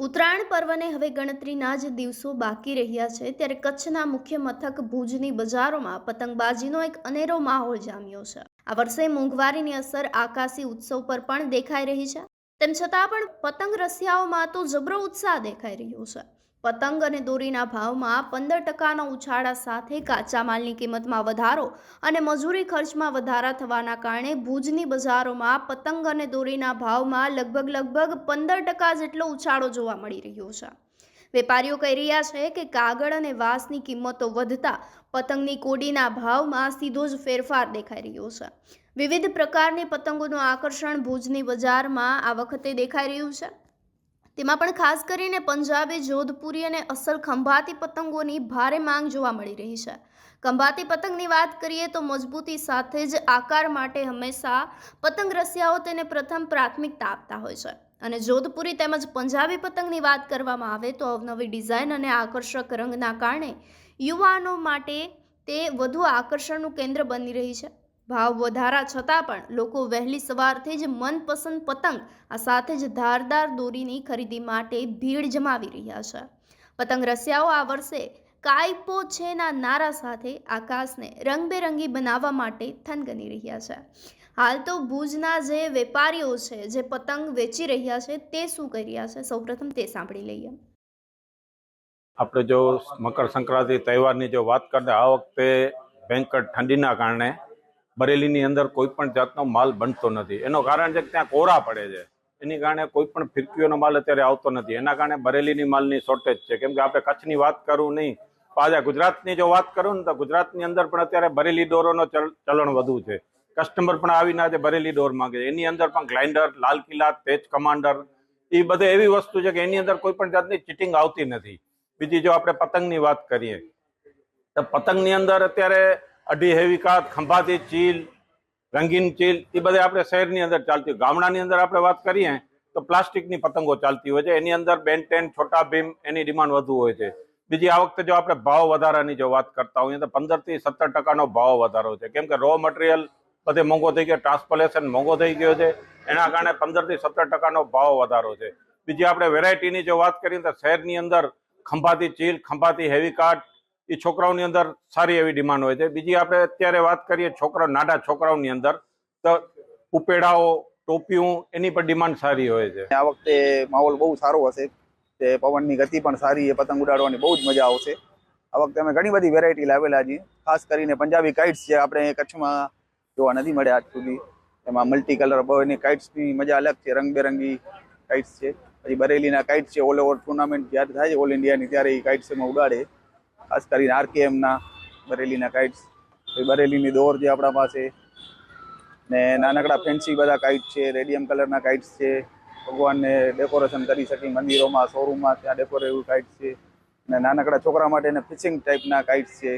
ઉત્તરાયણ પર્વને હવે ગણતરીના જ દિવસો બાકી રહ્યા છે ત્યારે કચ્છના મુખ્ય મથક ભુજની બજારોમાં પતંગબાજીનો એક અનેરો માહોલ જામ્યો છે. આ વર્ષે મોંઘવારીની અસર આકાશી ઉત્સવ પર પણ દેખાઈ રહી છે. તેમ છતાં પણ પતંગ રસિયાઓમાં તો જબરો ઉત્સાહ દેખાઈ રહ્યો છે. પતંગ અને દોરીના ભાવમાં પંદર ટકાના ઉછાળા સાથે કાચા માલની કિંમતમાં વધારો અને મજૂરી ખર્ચમાં વધારા થવાના કારણે ભુજની બજારોમાં પતંગ અને દોરીના ભાવમાં લગભગ લગભગ પંદર ટકા જેટલો ઉછાળો જોવા મળી રહ્યો છે. વેપારીઓ કહી રહ્યા છે કે કાગળ અને વાંસની કિંમતો વધતા પતંગની કોડીના ભાવમાં સીધો જ ફેરફાર દેખાઈ રહ્યો છે. વિવિધ પ્રકારની પતંગોનું આકર્ષણ ભુજની બજારમાં આ વખતે દેખાઈ રહ્યું છે. તેમાં પણ ખાસ કરીને પંજાબી જોધપુરી અને અસલ ખંભાતી પતંગોની ભારે માંગ જોવા મળી રહી છે. ખંભાતી પતંગની વાત કરીએ તો મજબૂતી સાથે જ આકાર માટે હંમેશા પતંગ રસિયાઓ તેને પ્રથમ પ્રાથમિકતા આપતા હોય છે. અને જોધપુરી તેમજ પંજાબી પતંગની વાત કરવામાં આવે તો અવનવી ડિઝાઇન અને આકર્ષક રંગના કારણે યુવાનો માટે તે વધુ આકર્ષણનું કેન્દ્ર બની રહી છે. ભાવ વધારા છતાં પણ લોકો વહેલી સવારથી જ મનપસંદ પતંગ, આ સાથે જ ધારદાર દોરીની ખરીદી માટે ભીડ જમાવી રહ્યા છે. પતંગ રસિયાઓ આ વર્ષે કાયપો છેના નારા સાથે આકાશને રંગબેરંગી બનાવવા માટે થનગની રહ્યા છે. હાલ તો ભુજના જે વેપારીઓ છે, જે પતંગ વેચી રહ્યા છે, તે શું કરી રહ્યા છે? સૌપ્રથમ તે સાંભળી લઈએ. આપણે જો મકર સંક્રાંતિ તહેવારની જો વાત કરીએ, આ વખતે ભયંકર ઠંડીના કારણે બરેલીની અંદર કોઈ પણ જાતનો માલ બનતો નથી. એનું કારણ છે કે ત્યાં કોરા પડે છે. એની કારણે કોઈ પણ ફિરકીઓનો માલ અત્યારે આવતો નથી. એના કારણે બરેલીની માલની શોર્ટેજ છે. કેમ કે આપણે કચ્છની વાત કરું નહીં પાછા ગુજરાતની જો વાત કરું ને, તો ગુજરાતની અંદર પણ અત્યારે બરેલી ડોરોનો ચલ- ચલણ વધુ છે. કસ્ટમર પણ આવીને આજે બરેલી ડોર માંગે છે. એની અંદર પણ ગ્લાઇન્ડર, લાલ કિલ્લા, તેજ કમાન્ડર એ બધે એવી વસ્તુ છે કે એની અંદર કોઈ પણ જાતની ચીટિંગ આવતી નથી. બીજી જો આપણે પતંગની વાત કરીએ, તો પતંગની અંદર અત્યારે અઢી હેવિકા ખંભાતી ચીલ, રંગીન ચીલ, એ બધે આપણે શહેરની અંદર ચાલતી હોય. ગામડાની અંદર આપણે વાત કરીએ તો પ્લાસ્ટિકની પતંગો ચાલતી હોય છે. એની અંદર બેન ટેન, છોટા ભીમ, એની ડિમાન્ડ વધુ હોય છે. બીજી આ વખતે જો આપણે ભાવ વધારાની જો વાત કરતા હોઈએ તો પંદરથી સત્તર ટકાનો ભાવ વધારો છે. કેમ કે રો મટીરિયલ બધે મોંઘો થઈ ગયો ટ્રાન્સપોલેશન મોંઘો થઈ ગયો છે. એના કારણે પંદરથી સત્તર ટકાનો ભાવ વધારો છે. બીજી આપણે વેરાયટીની જો વાત કરીએ તો શહેરની અંદર ખંભાતી ચીલ, ખંભાતી હેવી કાટ એ છોકરાઓની અંદર સારી એવી ડિમાન્ડ હોય છે. બીજી આપણે અત્યારે વાત કરીએ છોકરા, નાના છોકરાઓની અંદર, તો ઉપેડાઓ, ટોપીઓ, એની પર ડિમાન્ડ સારી હોય છે. આ વખતે માહોલ બહુ સારો હશે. તે પવનની ગતિ પણ સારી છે પતંગ ઉડાડવાની બહુ જ મજા આવશે. આ વખતે અમે ઘણી બધી વેરાયટી લાવેલા છીએ. ખાસ કરીને પંજાબી કાઇટ્સ છે આપણે કચ્છમાં જોવા નથી મળ્યા આજ સુધી. એમાં મલ્ટી કલર બહુની કાઇટ્સની મજા અલગ છે. રંગબેરંગી કાઇટ્સ છે. પછી બરેલીના કાઇટ્સ છે. ઓલ ઓવર ટુર્નામેન્ટ જ્યારે થાય છે ઓલ ઇન્ડિયાની ત્યારે એ કાઇટ્સ એમાં ઉડાડે. ખાસ કરીને આરકેએમના બરેલીના કાઇટ્સ બરેલીની દોર જે આપણા પાસે ને નાનકડા ફેન્સી બધા કાઇટ છે રેડિયમ કલરના કાઇટ્સ છે. ભગવાનને ડેકોરેશન કરી શકી, મંદિરોમાં શોરૂમમાં ત્યાં ડેકોરેટિવ કાઇટ્સ છે. ને નાનકડા છોકરા માટે ફિશિંગ ટાઈપના કાઇટ્સ છે.